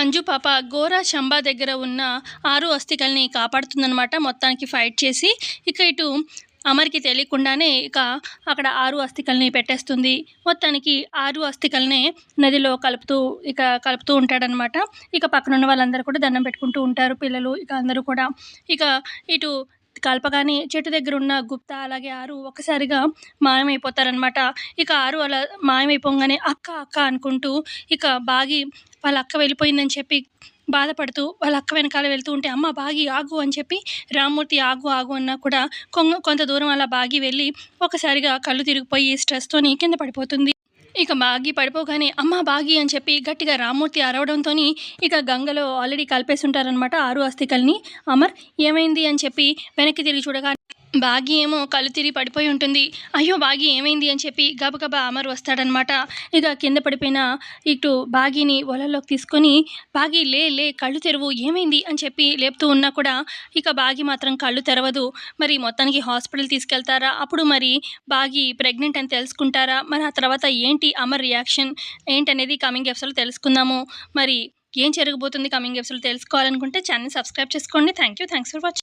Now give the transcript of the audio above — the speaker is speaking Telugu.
అంజు పాప గోరా చంబా దగ్గర ఉన్న ఆరు అస్థికల్ని కాపాడుతుందనమాట మొత్తానికి ఫైట్ చేసి ఇక ఇటు అమర్కి తెలియకుండానే ఇక అక్కడ ఆరు అస్థికల్ని పెట్టేస్తుంది. మొత్తానికి ఆరు అస్థికల్నే నదిలో కలుపుతూ ఇక కలుపుతూ ఉంటాడనమాట ఇక పక్కన ఉన్న వాళ్ళందరూ కూడా దండం పెట్టుకుంటూ ఉంటారు పిల్లలు. ఇక అందరూ కూడా ఇక ఇటు కలపగానే చెట్టు దగ్గర ఉన్న గుప్తా అలాగే ఆరు ఒక్కసారిగా మాయమైపోతారనమాట ఇక ఆరు అలా మాయమైపోగానే అక్క అక్క అనుకుంటూ ఇక బాగి వాళ్ళ అక్క వెళ్ళిపోయిందని చెప్పి బాధపడుతూ వాళ్ళ అక్క వెనకాల వెళ్తూ ఉంటే అమ్మ బాగి ఆగు అని చెప్పి రామ్మూర్తి ఆగు ఆగు అన్నా కూడా కొంత దూరం అలా బాగి వెళ్ళి ఒకసారిగా కళ్ళు తిరిగిపోయి స్ట్రెస్తోని కింద పడిపోతుంది. ఇక బాగి పడిపోగానే అమ్మ బాగి అని చెప్పి గట్టిగా రామ్మూర్తి అరవడంతో ఇక గంగలో ఆల్రెడీ కలిపేసి ఉంటారనమాట ఆరు అస్థికల్ని. అమర్ ఏమైంది? అని చెప్పి వెనక్కి తిరిగి చూడగా బాగి ఏమో కళ్ళు తిరిగి పడిపోయి ఉంటుంది. అయ్యో బాగి ఏమైంది? అని చెప్పి గబగబా అమర్ వస్తాడనమాట ఇక కింద పడిపోయిన ఇటు బాగిని ఒలలోకి తీసుకొని బాగి లే లే కళ్ళు తెరువు ఏమైంది? అని చెప్పి లేపుతూ ఉన్నా కూడా ఇక బాగి మాత్రం కళ్ళు తెరవదు. మరి మొత్తానికి హాస్పిటల్ తీసుకెళ్తారా? అప్పుడు మరి బాగి ప్రెగ్నెంట్ అని తెలుసుకుంటారా? మరి ఆ తర్వాత ఏంటి? అమర్ రియాక్షన్ ఏంటనేది కమింగ్ ఎపిసోడ్లో తెలుసుకుందాము. మరి ఏం జరగబోతుంది కమింగ్ ఎపిసోడ్ తెలుసుకోవాలనుకుంటే ఛానల్ సబ్స్క్రైబ్ చేసుకోండి. Thank you thanks for watching